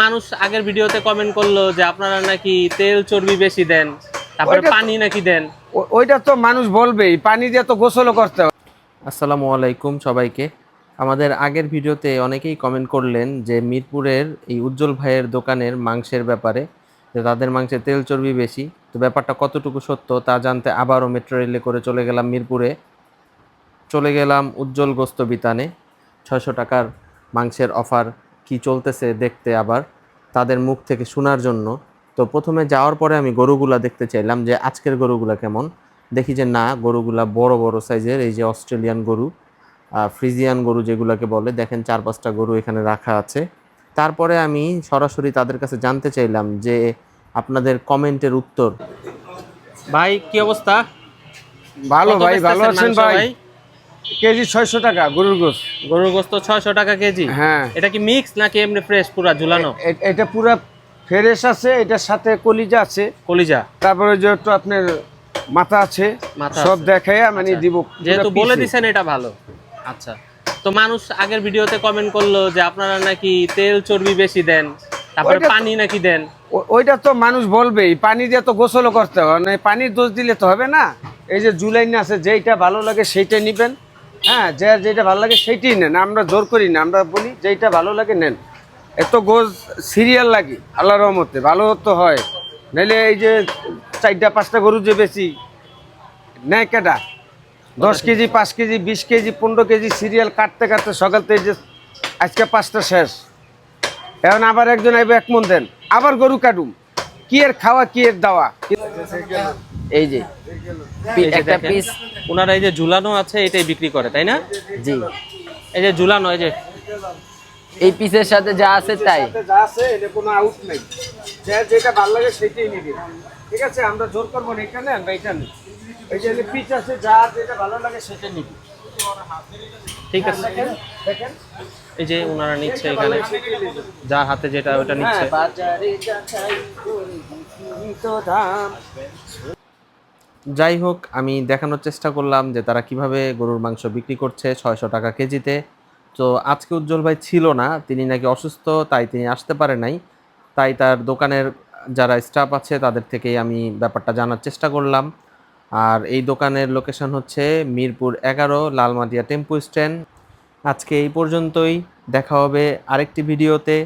মানুষ আগের ভিডিওতে কমেন্ট করল যে আপনারা নাকি তেল চর্বি বেশি দেন তারপরে পানি নাকি দেন। ওইটা তো মানুষ বলবেই পানি দিয়ে তো গোসলও করতে হয় আসসালামু আলাইকুম সবাইকে। আমাদের আগের ভিডিওতে অনেকেই কমেন্ট করলেন যে মিরপুরের এই উজ্জ্বল ভাইয়ের দোকানের মাংসের ব্যাপারে যে তাদের মাংসে তেল চর্বি বেশি। তো ব্যাপারটা কতটুকু সত্য তা জানতে আবারও মেট্রো রেলে করে চলে গেলাম মিরপুরে। চলে গেলাম উজ্জ্বল গোস্ত বিতানে। ছয়শো টাকার মাংসের অফার কি চলতেছে দেখতে আবার তাদের মুখ থেকে শোনার জন্য। তো প্রথমে যাওয়ার পরে আমি গরুগুলা দেখতে চাইলাম যে আজকের গরুগুলা কেমন। দেখি যে না গরুগুলা বড় বড় সাইজের এই যে অস্ট্রেলিয়ান গরু ফ্রিজিয়ান গরু যেগুলোকে বলে দেখেন চার পাঁচটা গরু এখানে রাখা আছে। তারপরে আমি সরাসরি তাদের কাছে জানতে চাইলাম যে আপনাদের কমেন্টের উত্তর। ভাই কি অবস্থা? ভালো ভাই ভালো আছেন ভাই? কেজি ছয়শো টাকা গরুর গোস গরুর গোস্ত ছয়শো টাকা কেজি? হ্যাঁ। এটা কি মিক্স নাকি এমনি ফ্রেশ পুরা ঝুলানো? এটা পুরা ফ্রেশ আছে এটার সাথে কলিজা আছে। কলিজা? তারপরে যে একটু আপনার মাথা আছে সব আছে। দেখে মানে আচ্ছা। দিব যেহেতু বলে দিছেন এটা ভালো। আচ্ছা। তো মানুষ আগের ভিডিওতে কমেন্ট করল যে আপনারা নাকি তেল চর্বি বেশি দেন তারপরে পানি নাকি দেন। ওইটা তো মানুষ বলবেই পানি দিয়ে তো গোসলও করতে হবে মানে পানির দোষ দিলে তো হবে না। এই যে জুলাইন আছে যেইটা ভালো লাগে সেইটা নিবেন। হ্যাঁ যে যেটা ভালো লাগে সেইটাই নেন, আমরা জোর করি না, আমরা বলি যেইটা ভালো লাগে নেন। এত গোজ সিরিয়াল লাগে আল্লাহ রহমতে, ভালো তো হয়। নাহলে এই যে চারটা, পাঁচটা গরু যে বেশি, নেয় কেটা দশ কেজি, পাঁচ কেজি, বিশ কেজি, পনেরো কেজি সিরিয়াল কাটতে কাটতে সকাল থেকে যে আজকে পাঁচটা শেষ। এখন আবার একজন আইবে এক মন দেন, আবার গরু কাটুম। কি এর খাওয়া, কি এর দাওয়া? এই যে একটা পিস ওনারা এই যে ঝুলানো আছে এটাই বিক্রি করে তাই না? জি। এই যে ঝুলানো এই যে। এই পিসের সাথে যা আছে তাই। যা আছে এটা কোনো আউট নেই। যেটা ভালো লাগে সেটাই নিবি। ঠিক আছে আমরা জোর করব না এখানে আমরা এটা নিই। এই যে পিচ আছে যা যেটা ভালো লাগে সেটা নিবি। ঠিক আছে। দেখেন এই যে ওনারা নিচ্ছে এখানে। যার হাতে যেটা ওটা নিচ্ছে। যাই হোক, আমি দেখানোর চেষ্টা করলাম যে তারা কীভাবে গরুর মাংস বিক্রি করছে ছয়শো টাকা কেজিতে। তো আজকে উজ্জ্বল ভাই ছিল না, তিনি নাকি অসুস্থ, তাই তিনি আসতে পারে নাই। তাই তার দোকানের যারা স্টাফ আছে, তাদের থেকেই আমি ব্যাপারটা জানার চেষ্টা করলাম। আর এই দোকানের লোকেশন হচ্ছে মিরপুর এগারো, লালমাটিয়া টেম্পু স্ট্যান্ড। আজকে এই পর্যন্তই, দেখা হবে আরেকটি ভিডিওতে।